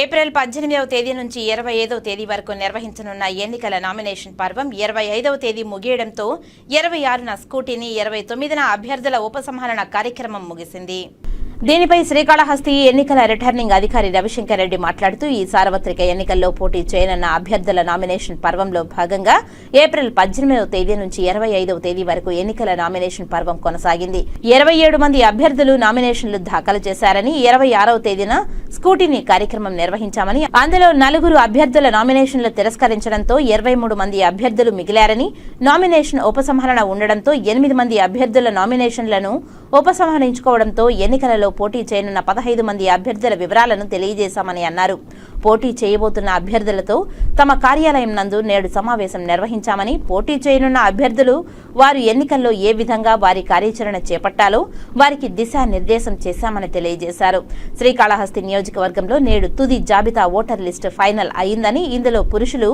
April పద్దెనిమిదవ తేదీ నుంచి ఇరవై ఐదవ తేదీ వరకు నిర్వహించనున్న ఎన్నికల నామినేషన్ పర్వం ఇరవై ఐదవ తేదీ ముగియడంతో ఇరవై ఆరున స్కూటీని ఇరవై తొమ్మిదిన అభ్యర్థుల ఉపసంహరణ కార్యక్రమం ముగిసింది. దీనిపై శ్రీకాళహస్తి ఎన్నికల రిటర్నింగ్ అధికారి రవిశంకర్ రెడ్డి మాట్లాడుతూ ఈ సార్వత్రిక ఎన్నికల్లో పోటీ చేయనున్న అభ్యర్థుల నామినేషన్ పర్వంలో భాగంగా ఏప్రిల్ పద్దెనిమిదవ తేదీ నుంచి ఇరవై ఐదవ తేదీ వరకు ఎన్నికల నామినేషన్ పర్వం కొనసాగింది. ఇరవై ఏడు మంది అభ్యర్థులు నామినేషన్లు దాఖలు చేశారని ఇరవై ఆరవ తేదీన స్కూటీని కార్యక్రమం నిర్వహించామని అందులో నలుగురు అభ్యర్థుల నామినేషన్లు తిరస్కరించడంతో ఇరవై మూడు మంది అభ్యర్థులు మిగిలారని నామినేషన్ ఉపసంహరణ ఉండడంతో ఎనిమిది మంది అభ్యర్థుల నామినేషన్లను ఉపసంహరించుకోవడంతో ఎన్నికలలో పోటీ చేయనున్న పదహైదు మంది అభ్యర్థుల వివరాలను తెలియజేశామని అన్నారు. పోటీ చేయబోతున్న అభ్యర్థులతో తమ కార్యాలయం నందు నేడు సమావేశం నిర్వహించామని పోటీ చేయనున్న అభ్యర్థులు వారు ఎన్నికల్లో ఏ విధంగా వారి కార్యాచరణ చేపట్టాలో వారికి దిశానిర్దేశం చేశామని తెలియజేశారు. శ్రీకాళహస్తి నియోజకవర్గంలో నేడు తుది జాబితా ఓటర్ లిస్టు ఫైనల్ అయిందని ఇందులో పురుషులు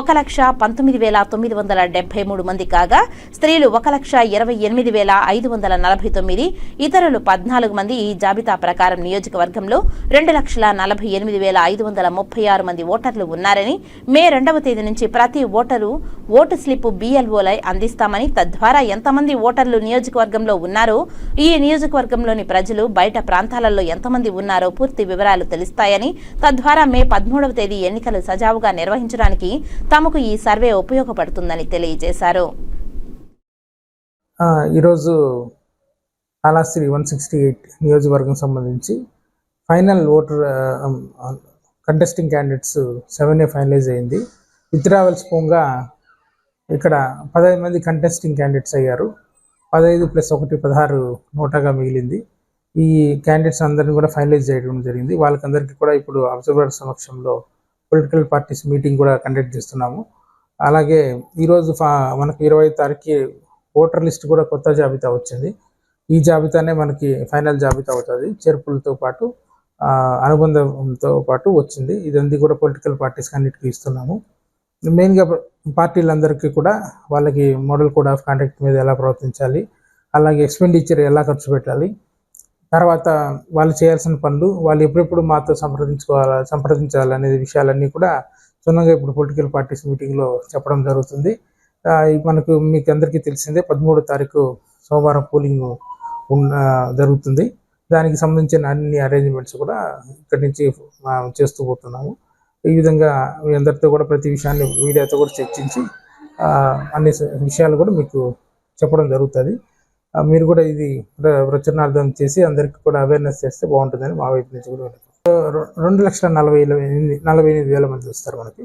ఒక లక్ష పంతొమ్మిది వేల తొమ్మిది వందల డెబ్బై మూడు మంది కాగా స్త్రీలు ఒక లక్ష ఇరవై ఎనిమిది వేల ఐదు వందల నలభై తొమ్మిది ఇతరులు పద్నాలుగు మంది ఈ జాబితా ప్రకారం నియోజకవర్గంలో రెండు లక్షల నలభై ఎనిమిది వేల ఐదు వందల ముప్పై ఆరు మంది ఓటర్లు ఉన్నారని మే రెండవ తేదీ నుంచి ప్రతి ఓటరు ఓటు స్లిప్ బీఎల్ఓలై అందిస్తామని తద్వారా ఎంతమంది ఓటర్లు నియోజకవర్గంలో ఉన్నారో ఈ నియోజకవర్గంలోని ప్రజలు బయట ప్రాంతాలలో ఎంతమంది ఉన్నారో పూర్తి వివరాలు తెలుస్తాయని తద్వారా మే పదమూడవ తేదీ ఎన్నికలు సజావుగా నిర్వహించడానికి తమకు ఈ సర్వే ఉపయోగపడుతుందని తెలియజేశారు. ఈరోజు కాళాశ్రీ వన్ సిక్స్టీ ఎయిట్ నియోజకవర్గం సంబంధించి final voter contesting candidates seven A finalise అయింది. విత్డ్రావెల్స్ పోగా ఇక్కడ పదహైదు మంది కంటెస్టింగ్ క్యాండిడేట్స్ అయ్యారు. పదహైదు ప్లస్ ఒకటి పదహారు నోటాగా మిగిలింది. ఈ క్యాండిడేట్స్ అందరిని కూడా ఫైనలైజ్ చేయడం జరిగింది. వాళ్ళకందరికీ కూడా ఇప్పుడు అబ్జర్వర్ సమక్షంలో పొలిటికల్ పార్టీస్ మీటింగ్ కూడా కండక్ట్ చేస్తున్నాము. అలాగే ఈరోజు ఫా- మనకు ఇరవై తారీఖు ఓటర్ లిస్ట్ కూడా కొత్త జాబితా వచ్చింది. ఈ జాబితానే మనకి ఫైనల్ జాబితా అవుతుంది. చేర్పులతో పాటు ఆ, అనుబంధంతో పాటు వచ్చింది. ఇదంతా కూడా పొలిటికల్ పార్టీస్కి అన్నిటికీ ఇస్తున్నాము. మెయిన్గా పార్టీలందరికీ కూడా వాళ్ళకి మోడల్ కోడ్ ఆఫ్ కాండక్ట్ మీద ఎలా ప్రవర్తించాలి అలాగే ఎక్స్పెండిచర్ ఎలా ఖర్చు పెట్టాలి తర్వాత వాళ్ళు చేయాల్సిన పనులు వాళ్ళు ఎప్పుడెప్పుడు మాతో సంప్రదించుకోవాలి సంప్రదించాలి అనే విషయాలన్నీ కూడా క్షుణ్ణంగా ఇప్పుడు పొలిటికల్ పార్టీస్ మీటింగ్లో చెప్పడం జరుగుతుంది. మనకు మీకు అందరికీ తెలిసిందే పదమూడో తారీఖు సోమవారం పోలింగ్ ఉన్న జరుగుతుంది. దానికి సంబంధించిన అన్ని అరేంజ్మెంట్స్ కూడా ఇక్కడి నుంచి చేస్తూ పోతున్నాము. ఈ విధంగా మీ అందరితో కూడా ప్రతి విషయాన్ని మీడియాతో కూడా చర్చించి అన్ని విషయాలు కూడా మీకు చెప్పడం జరుగుతుంది. మీరు కూడా ఇది ప్రచురణార్థం చేసి అందరికీ కూడా అవేర్నెస్ చేస్తే బాగుంటుందని మా వైపు నుంచి కూడా రెండు లక్షల నలభై ఎనిమిది నలభై ఎనిమిది వేల మంది వస్తారు మనకి.